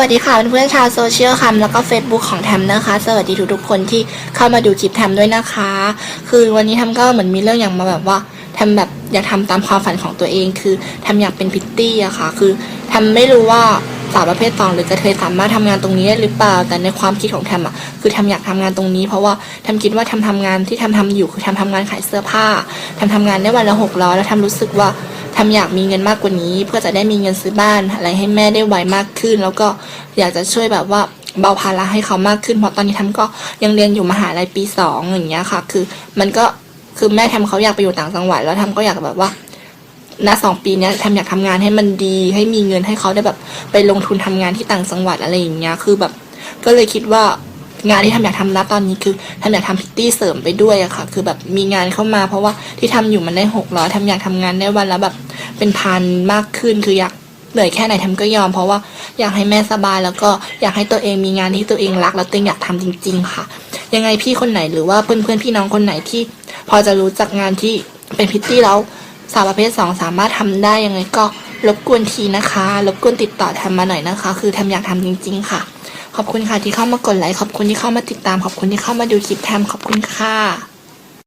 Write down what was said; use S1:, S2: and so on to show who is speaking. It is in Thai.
S1: วัสดีค่ะเพื่อนๆชาวโซเชียลคัมแล้วก็ Facebook ของแทมนะคะ สวัสดีทุกๆคนที่เข้ามาดูคลิปแทมด้วยนะคะ คือวันนี้แทมก็เหมือนมีเรื่องอย่างมาแบบว่าแทมแบบอยากทำตามความฝันของตัวเอง คือแทมอยากเป็นพิตตี้อะค่ะ คือแทมไม่รู้ว่าสาวประเภทสองหรือกระเทยสามารถทำงานตรงนี้ได้หรือเปล่า แต่ในความคิดของแทมอะคือแทมอยากทำงานตรงนี้เพราะว่าแทมคิดว่าแทมทำงานที่แทมทำอยู่คือแทมทำงานขายเสื้อผ้าแทมทำงานได้วันละหกร้อยแล้วแทมรู้สึกว่า ทำอยากมีเงินมากกว่านี้ เพื่อจะได้มีเงินซื้อบ้านอะไรให้แม่ได้ไวมากขึ้น แล้วก็อยากจะช่วยแบบว่าเบาภาระให้เขามากขึ้นเพราะตอนนี้ทำก็ยังเรียนอยู่มหาลัยปีสองอย่างเงี้ยค่ะ คือมันก็คือแม่ทำเขาอยากไปอยู่ต่างจังหวัดแล้วทำก็อยากแบบว่าณสองปีนี้ยทำอยากทำงานให้มันดี ให้มีเงินให้เขาได้แบบไปลงทุนทำงานที่ต่างจังหวัดอะไรอย่างเงี้ยคือแบบ ก็เลยคิดว่างานที่ทำอยากทำณตอนนี้คือทำอยากทำพิตตี้เสริมไปด้วยอะค่ะ คือแบบมีงานเข้ามาเพราะว่าที่ทำอยู่มันได้หกร้อยทำอยากทำงานได้วันละแบบ เป็นพันมากขึ้นคืออยากเหนื่อยแค่ไหนทำก็ยอม เพราะว่าอยากให้แม่สบายแล้วก็อยากให้ตัวเองมีงานที่ตัวเองรัก แล้วตัวเองอยากทำจริง ๆ ค่ะ ยังไงพี่คนไหนหรือว่าเพื่อนๆพี่น้องคนไหนที่ พอจะรู้จักงานที่เป็นพิตตี้แล้วสาวประเภทสองสามารถทำได้ยังไงก็รบกวนทีนะคะรบกวนติดต่อทำมาหน่อยนะคะ คือทำอยากทำจริง ๆ ค่ะ ขอบคุณค่ะที่เข้ามากดไลค์ขอบคุณที่เข้ามาติดตามขอบคุณที่เข้ามาดูคลิปแทมขอบคุณค่ะ